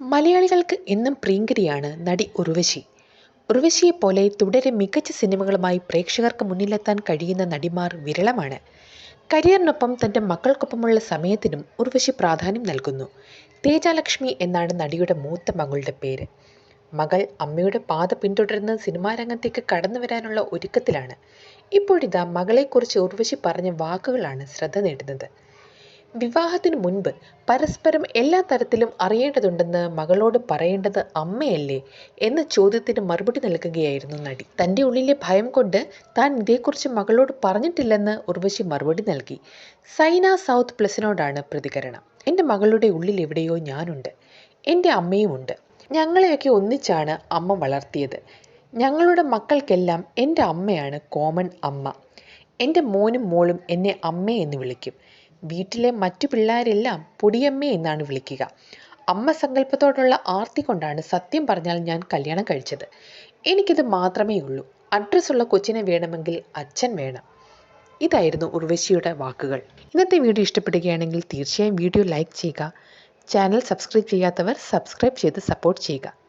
മലയാളികൾക്ക് എന്നും പ്രിയങ്കരിയാണ് നടി ഉർവശി. ഉർവശിയെപ്പോലെ തുടരെ മികച്ച സിനിമകളുമായി പ്രേക്ഷകർക്ക് മുന്നിലെത്താൻ കഴിയുന്ന നടിമാർ വിരളമാണ്. കരിയറിനൊപ്പം തന്റെ മക്കൾക്കൊപ്പമുള്ള സമയത്തിനും ഉർവശി പ്രാധാന്യം നൽകുന്നു. തേജാലക്ഷ്മി എന്നാണ് നടിയുടെ മൂത്ത മകളുടെ പേര്. മകൾ അമ്മയുടെ പാത പിന്തുടരുന്ന സിനിമാ രംഗത്തേക്ക് കടന്നു വരാനുള്ള ഒരുക്കത്തിലാണ്. ഇപ്പോഴിതാ മകളെക്കുറിച്ച് ഉർവശി പറഞ്ഞ വാക്കുകളാണ് ശ്രദ്ധ നേടുന്നത്. വിവാഹത്തിനു മുൻപ് പരസ്പരം എല്ലാ തരത്തിലും അറിയേണ്ടതുണ്ടെന്ന് മകളോട് പറയേണ്ടത് അമ്മയല്ലേ എന്ന ചോദ്യത്തിന് മറുപടി നൽകുകയായിരുന്നു നടി. തന്റെ ഉള്ളിലെ ഭയം കൊണ്ട് താൻ ഇതേക്കുറിച്ച് മകളോട് പറഞ്ഞിട്ടില്ലെന്ന് ഉർവശി മറുപടി നൽകി. സൈന സൗത്ത് പ്ലസിനോടാണ് പ്രതികരണം. എന്റെ മകളുടെ ഉള്ളിൽ എവിടെയോ ഞാനുണ്ട്. എന്റെ അമ്മയുമുണ്ട് ഞങ്ങളെയൊക്കെ ഒന്നിച്ചാണ് അമ്മ വളർത്തിയത്. ഞങ്ങളുടെ മക്കൾക്കെല്ലാം എന്റെ അമ്മയാണ് കോമൺ അമ്മ. എന്റെ മോനും മോളും എന്നെ അമ്മേ എന്ന് വിളിക്കും. വീട്ടിലെ മറ്റു പിള്ളേരെല്ലാം പൊടിയമ്മ എന്നാണ് വിളിക്കുക. അമ്മ സങ്കല്പത്തോടുള്ള ആർത്തി കൊണ്ടാണ് സത്യം പറഞ്ഞാൽ ഞാൻ കല്യാണം കഴിച്ചത്. എനിക്കിത് മാത്രമേ ഉള്ളൂ. അഡ്രസ് ഉള്ള കൊച്ചിനെ വേണമെങ്കിൽ അച്ഛൻ വേണം. ഇതായിരുന്നു ഉർവശിയുടെ വാക്കുകൾ. ഇന്നത്തെ വീഡിയോ ഇഷ്ടപ്പെടുകയാണെങ്കിൽ തീർച്ചയായും വീഡിയോ ലൈക്ക് ചെയ്യുക. ചാനൽ സബ്സ്ക്രൈബ് ചെയ്യാത്തവർ സബ്സ്ക്രൈബ് ചെയ്ത് സപ്പോർട്ട് ചെയ്യുക.